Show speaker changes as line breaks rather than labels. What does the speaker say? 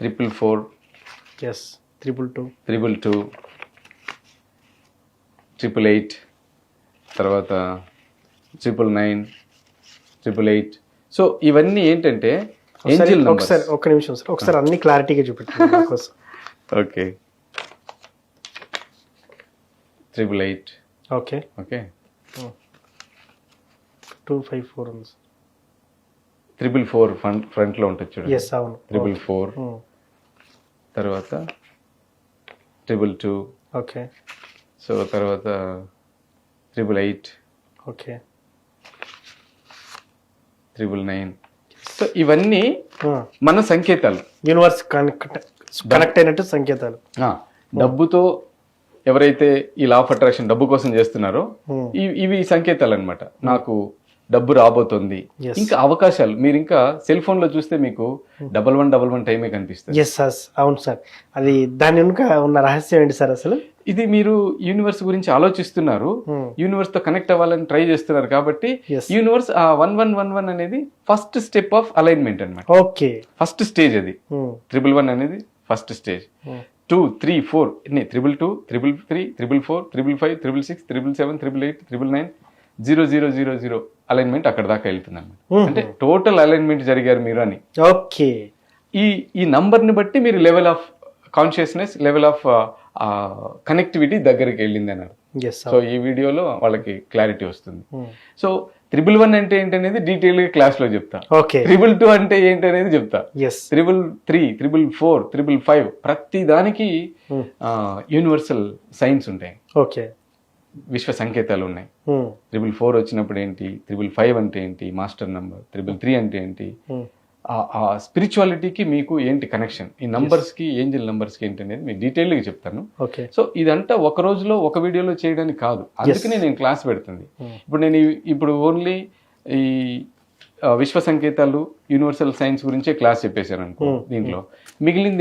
Triple four
yes triple two
triple two triple eight తర్వాత triple nine triple eight so ఇవన్నీ ఏంటంటే angel
ఒకసారి ఒక్క నిమిషం సార్. ఒకసారి అన్ని క్లారిటీగా చూపెట్టండి నా కోసం.
Okay. Triple eight
okay.
Okay.
Two five four ఉంది
త్రిబుల్ ఫోర్ ఫ్రంట్ ఫ్రంట్లో ఉంటుంది చూడండి.
ఎస్ అవును.
Triple four. తర్వాత ట్రిపుల్ టూ
ఓకే
సో తర్వాత triple eight
okay
triple nine so ఇవన్నీ మన సంకేతాలు.
యూనివర్స్ కనెక్ట్ కనెక్ట్ అయినట్టు సంకేతాలు.
డబ్బుతో ఎవరైతే ఈ లా ఆఫ్ అట్రాక్షన్ డబ్బు కోసం చేస్తున్నారో. ఇవి ఇవి సంకేతాలు అనమాట నాకు డబ్బు రాబోతుంది. ఇంకా అవకాశాలు మీరు ఇంకా సెల్ ఫోన్లో చూస్తే మీకు డబల్ వన్ డబల్ వన్ టైమే కనిపిస్తుంది.
ఎస్ సార్ అవును సార్ అది దాని వెనుక ఉన్న రహస్యం ఏంటి సార్ అసలు?
ఇది మీరు యూనివర్స్ గురించి ఆలోచిస్తున్నారు.
Hmm.
యూనివర్స్తో కనెక్ట్ అవ్వాలని ట్రై చేస్తున్నారు కాబట్టి. యూనివర్స్ ఆ వన్ వన్ వన్ వన్ అనేది ఫస్ట్ స్టెప్ ఆఫ్ అలైన్మెంట్ అన్నమాట.
ఓకే
ఫస్ట్ స్టేజ్ అది.
Hmm.
ట్రిపుల్ వన్ అనేది first stage two three four triple two triple three triple four triple five triple six triple seven triple eight triple nine zero zero zero zero alignment అక్కడ దాకా వెళ్తుంది అన్నమాట
Mhm.
అంటే total alignment జరిగారు మీరు అని.
Okay.
ఈ ఈ నంబర్ని బట్టి మీరు level of consciousness level of connectivity దగ్గరికి వెళ్ళింది అన్నారు సో ఈ వీడియోలో వాళ్ళకి క్లారిటీ వస్తుంది. సో త్రిబుల్ వన్ అంటే ఏంటనేది డీటెయిల్గా క్లాస్లో చెప్తా.
ఓకే.
త్రిబుల్ టూ అంటే ఏంటనేది చెప్తా.
Yes
triple three triple four triple five ప్రతి దానికి. యూనివర్సల్ సైన్స్ ఉంటాయి.
ఓకే.
విశ్వ సంకేతాలు ఉన్నాయి. త్రిబుల్ ఫోర్ వచ్చినప్పుడు ఏంటి? త్రిబుల్ ఫైవ్ అంటే ఏంటి? మాస్టర్ నంబర్ త్రిబుల్ త్రీ అంటే ఏంటి. ఆ- స్పిరిచువాలిటీకి మీకు ఏంటి కనెక్షన్ ఈ నంబర్స్కి ఏంజిల్ నంబర్స్కి ఏంటి అనేది మీకు డీటెయిల్గా చెప్తాను. సో ఇదంతా ఒక రోజులో ఒక వీడియోలో చేయడానికి కాదు. అందుకనే నేను క్లాస్ పెడుతుంది. ఇప్పుడు నేను ఇప్పుడు ఓన్లీ ఈ విశ్వ సంకేతాలు యూనివర్సల్ సైన్స్ గురించే క్లాస్ చెప్పేశాను అనుకో దీంట్లో. మిగిలింది